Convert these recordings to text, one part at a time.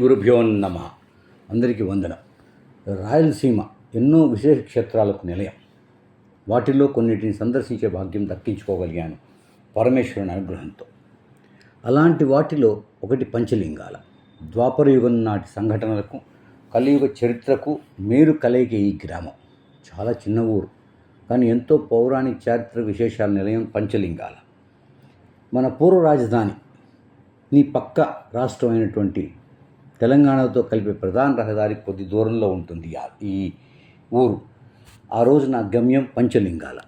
గురుభ్యో నమ. అందరికీ వందనం. రాయలసీమ ఎన్నో విశేష క్షేత్రాలకు నిలయం. వాటిల్లో కొన్నిటిని సందర్శించే భాగ్యం దక్కించుకోగలిగాను పరమేశ్వరుని అనుగ్రహంతో. అలాంటి వాటిలో ఒకటి పంచలింగాల. ద్వాపరయుగం నాటి సంఘటనలకు కలియుగ చరిత్రకు మేరు కలయిక ఈ గ్రామం. చాలా చిన్న ఊరు. కానీ ఎంతో పౌరాణిక చారిత్రక విశేషాల నిలయం పంచలింగాల. మన పూర్వ రాజధాని నీ పక్క రాష్ట్రం అయినటువంటి తెలంగాణతో కలిపే ప్రధాన రహదారి కొద్ది దూరంలో ఉంటుంది ఈ ఊరు. ఆ రోజు నా గమ్యం పంచలింగాల.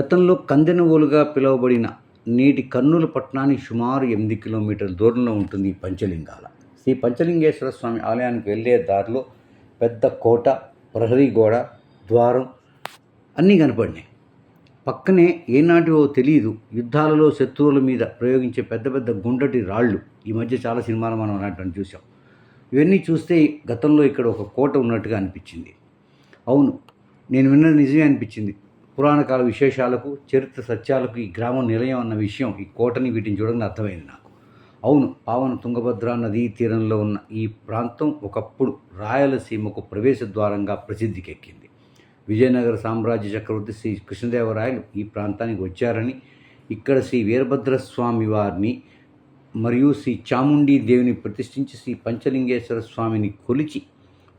గతంలో కందెనవోలుగా పిలువబడిన నేటి కర్నూలు పట్టణానికి సుమారు ఎనిమిది కిలోమీటర్ల దూరంలో ఉంటుంది ఈ పంచలింగాల. శ్రీ పంచలింగేశ్వర స్వామి ఆలయానికి వెళ్ళే దారిలో పెద్ద కోట ప్రహరీ గోడ ద్వారం అన్నీ కనపడినాయి. పక్కనే ఏనాటివో తెలియదు యుద్ధాలలో శత్రువుల మీద ప్రయోగించే పెద్ద పెద్ద గుండటి రాళ్ళు. ఈ మధ్య చాలా సినిమాలు మనం అలాంటివన్నీ చూసాం ఇవన్నీ చూస్తే గతంలో ఇక్కడ ఒక కోట ఉన్నట్టుగా అనిపించింది. అవును నేను విన్న నిజమే అనిపించింది. పురాణకాల విశేషాలకు చరిత్ర సత్యాలకు ఈ గ్రామం నిలయం అన్న విషయం ఈ కోటని వీటిని చూడగానే అర్థమైంది నాకు. అవును పావన తుంగభద్ర నదీ తీరంలో ఉన్న ఈ ప్రాంతం ఒకప్పుడు రాయలసీమకు ప్రవేశ ద్వారంగా ప్రసిద్ధికెక్కింది. విజయనగర సామ్రాజ్య చక్రవర్తి శ్రీ కృష్ణదేవరాయలు ఈ ప్రాంతానికి వచ్చారని ఇక్కడ శ్రీ వీరభద్రస్వామి వారిని మరియు శ్రీ చాముండీ దేవిని ప్రతిష్ఠించి శ్రీ పంచలింగేశ్వర స్వామిని కొలిచి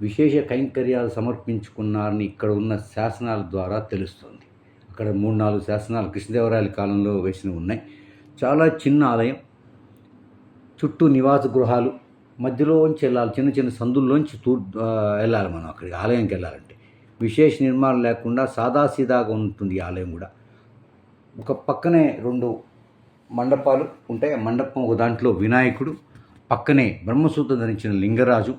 విశేష కైంకర్యాలు సమర్పించుకున్నారని ఇక్కడ ఉన్న శాసనాల ద్వారా తెలుస్తుంది. అక్కడ మూడు నాలుగు శాసనాలు కృష్ణదేవరాయల కాలంలో వేసినవి ఉన్నాయి. చాలా చిన్న ఆలయం చుట్టూ నివాస గృహాలు మధ్యలోంచి వెళ్ళాలి చిన్న చిన్న సందుల్లోంచి తూ వెళ్ళాలి మనం అక్కడికి ఆలయంకి వెళ్ళాలంటే. విశేష నిర్మాణం లేకుండా సాదాసీదాగా ఉంటుంది ఈ ఆలయం కూడా. ఒక పక్కనే రెండు మండపాలు ఉంటాయి. ఆ మండపం ఒక దాంట్లో వినాయకుడు పక్కనే బ్రహ్మసూత్రం ధరించిన లింగరాజు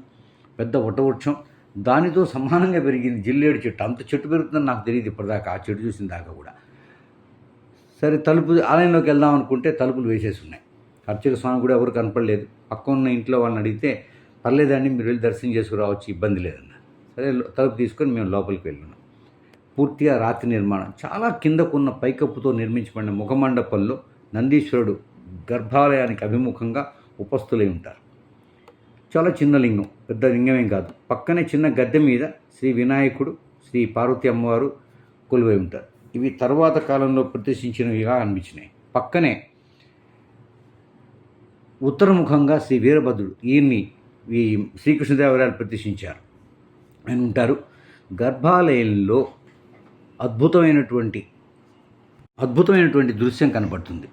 పెద్ద వటవృక్షం. దానితో సమానంగా పెరిగింది జిల్లేడు చెట్టు. అంత చెట్టు పెరుగుతుందని నాకు తెలియదు ఇప్పటిదాకా. ఆ చెట్టు చూసిన దాకా కూడా. సరే తలుపు ఆలయంలోకి వెళ్దాం అనుకుంటే తలుపులు వేసేసి ఉన్నాయి. అర్చక స్వామి కూడా ఎవరు కనపడలేదు. పక్క ఉన్న ఇంట్లో వాళ్ళని అడిగితే పర్లేదండి మీరు వెళ్ళి దర్శనం చేసుకురావచ్చు ఇబ్బంది లేదన్న సరే తలుపు తీసుకొని మేము లోపలికి వెళ్ళున్నాం పూర్తిగా రాతి నిర్మాణం. చాలా కిందకున్న పైకప్పుతో నిర్మించబడిన ముఖమండపంలో నందీశ్వరుడు గర్భాలయానికి అభిముఖంగా ఉపస్థులై ఉంటారు. చాలా చిన్న లింగం పెద్ద లింగమేం కాదు. పక్కనే చిన్న గద్దె మీద శ్రీ వినాయకుడు శ్రీ పార్వతి అమ్మవారు కొలువై ఉంటారు. ఇవి తర్వాత కాలంలో ప్రతిష్ఠించినవిగా అనిపించినాయి. పక్కనే ఉత్తరముఖంగా శ్రీ వీరభద్రుడు ఈయన్ని ఈ శ్రీకృష్ణదేవరాయలు ప్రతిష్ఠించారు. ఆయన ఉంటారు. గర్భాలయంలో అద్భుతమైనటువంటి అద్భుతమైనటువంటి దృశ్యం కనబడుతుంది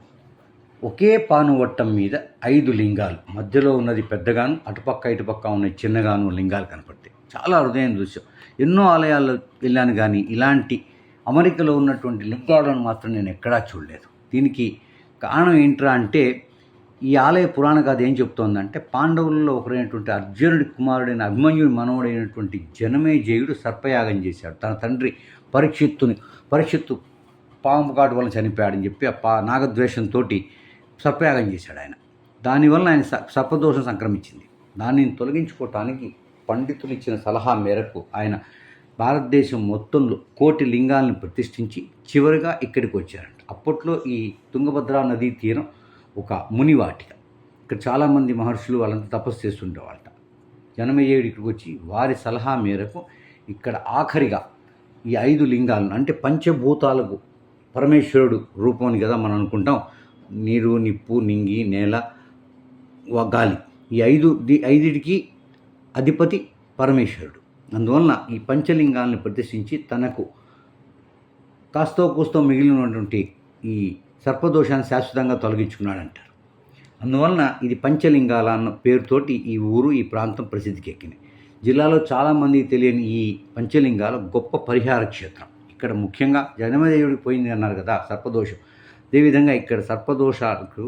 ఒకే పానువట్టం మీద ఐదు లింగాలు. మధ్యలో ఉన్నది పెద్దగాను అటుపక్క ఇటుపక్క ఉన్నది చిన్నగాను లింగాలు కనపడతాయి. చాలా హృదయం దృశ్యం ఎన్నో ఆలయాల్లో వెళ్ళాను కానీ ఇలాంటి అమెరికాలో ఉన్నటువంటి లింగాలను మాత్రం నేను ఎక్కడా చూడలేదు. దీనికి కారణం ఏంట్రా అంటే ఈ ఆలయ పురాణ కథ ఏం చెప్తోందంటే పాండవుల్లో ఒకరైనటువంటి అర్జునుడి కుమారుడైన అభిమన్యుడి మనవడైనటువంటి జనమేజయుడు సర్పయాగం చేశాడు. తన తండ్రి పరీక్షిత్తుని పరీక్షిత్తు పాము కాటు వల్ల చనిపోయాడని చెప్పి ఆ పా నాగద్వేషంతో సర్పయాగం చేశాడు ఆయన. దానివల్ల ఆయన స- సర్పదోషం సంక్రమించింది. దానిని తొలగించుకోవటానికి పండితులు ఇచ్చిన సలహా మేరకు ఆయన భారతదేశం మొత్తంలో కోటి లింగాలను ప్రతిష్ఠించి చివరిగా ఇక్కడికి వచ్చారంట. అప్పట్లో ఈ తుంగభద్రా నదీ తీరం ఒక మునివాటిక ఇక్కడ చాలామంది మహర్షులు వాళ్ళంతా తపస్సు చేస్తుండేవాళ్ళట. జనమేయుడు ఇక్కడికి వచ్చి వారి సలహా మేరకు ఇక్కడ ఆఖరిగా ఈ ఐదు లింగాలను అంటే పంచభూతాలకు పరమేశ్వరుడు రూపం అని కదా మనం అనుకుంటాం నీరు నిప్పు నింగి నేల గాలి. ఈ ఐదు ది- ఐదిటికి అధిపతి పరమేశ్వరుడు. అందువలన ఈ పంచలింగాలను ప్రదర్శించి తనకు కాస్తో కూస్తో మిగిలినటువంటి ఈ సర్పదోషాన్ని శాశ్వతంగా తొలగించుకున్నాడంటారు. అందువలన ఇది పంచలింగాల అన్న పేరుతోటి ఈ ఊరు ఈ ప్రాంతం ప్రసిద్ధికి ఎక్కింది జిల్లాలో చాలామందికి తెలియని ఈ పంచలింగాల గొప్ప పరిహార క్షేత్రం. ఇక్కడ ముఖ్యంగా జనమదేవుడికి పోయింది అన్నారు కదా సర్పదోషం. అదేవిధంగా ఇక్కడ సర్పదోషాలకు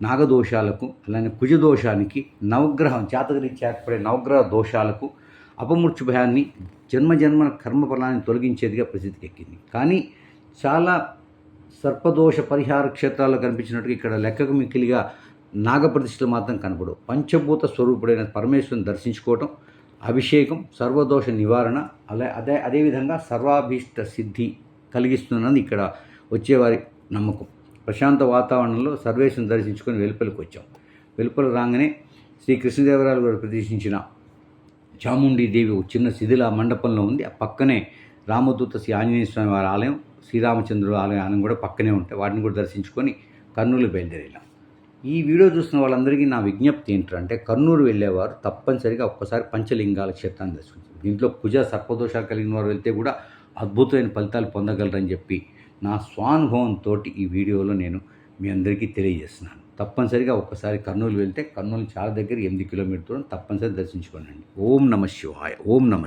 నాగదోషాలకు అలానే కుజదోషానికి నవగ్రహం జాతకరీత్యా ఏర్పడే నవగ్రహ దోషాలకు అపమృత్యు భయాన్ని జన్మజన్మల కర్మఫలాన్ని తొలగించేదిగా ప్రసిద్ధికి ఎక్కింది కానీ చాలా సర్పదోష పరిహార క్షేత్రాల్లో కనిపించినట్టుగా ఇక్కడ లెక్కకు మిక్కిలిగా నాగప్రతిష్టలు మాత్రం కనపడవు పంచభూత స్వరూపుడైన పరమేశ్వరుని దర్శించుకోవటం అభిషేకం సర్వదోష నివారణ అలా అదే అదేవిధంగా సర్వాభీష్ట సిద్ధి కలిగిస్తున్నది ఇక్కడ వచ్చేవారి నమ్మకం. ప్రశాంత వాతావరణంలో సర్వేశ్వరుని దర్శించుకొని వెలుపలికి వచ్చాం. వెలుపల రాగానే శ్రీ కృష్ణదేవరాయలు గారు ప్రదర్శించిన చాముండి దేవి ఒక చిన్న శిథిల మండపంలో ఉంది. ఆ పక్కనే రామదూత శ్రీ ఆంజనేయ స్వామి వారి ఆలయం శ్రీరామచంద్రుడు ఆలయం ఆలయం కూడా పక్కనే ఉంటాయి. వాటిని కూడా దర్శించుకొని కర్నూలు బయలుదేరాం. ఈ వీడియో చూస్తున్న వాళ్ళందరికీ నా విజ్ఞప్తి ఏంటంటే కర్నూలు వెళ్ళేవారు తప్పనిసరిగా ఒక్కసారి పంచలింగాల క్షేత్రాన్ని దర్శించారు దీంట్లో కుజ సర్పదోషాలు కలిగిన వారు వెళ్తే కూడా అద్భుతమైన ఫలితాలు పొందగలరని చెప్పి నా స్వానుభవంతో ఈ వీడియోలో నేను మీ అందరికీ తెలియజేస్తున్నాను. తప్పనిసరిగా ఒక్కసారి కర్నూలు వెళ్తే కర్నూలు చాలా దగ్గర ఎనిమిది కిలోమీటర్ దూరం తప్పనిసరి దర్శించుకోనండి ఓం నమ శివాయ. ఓం నమ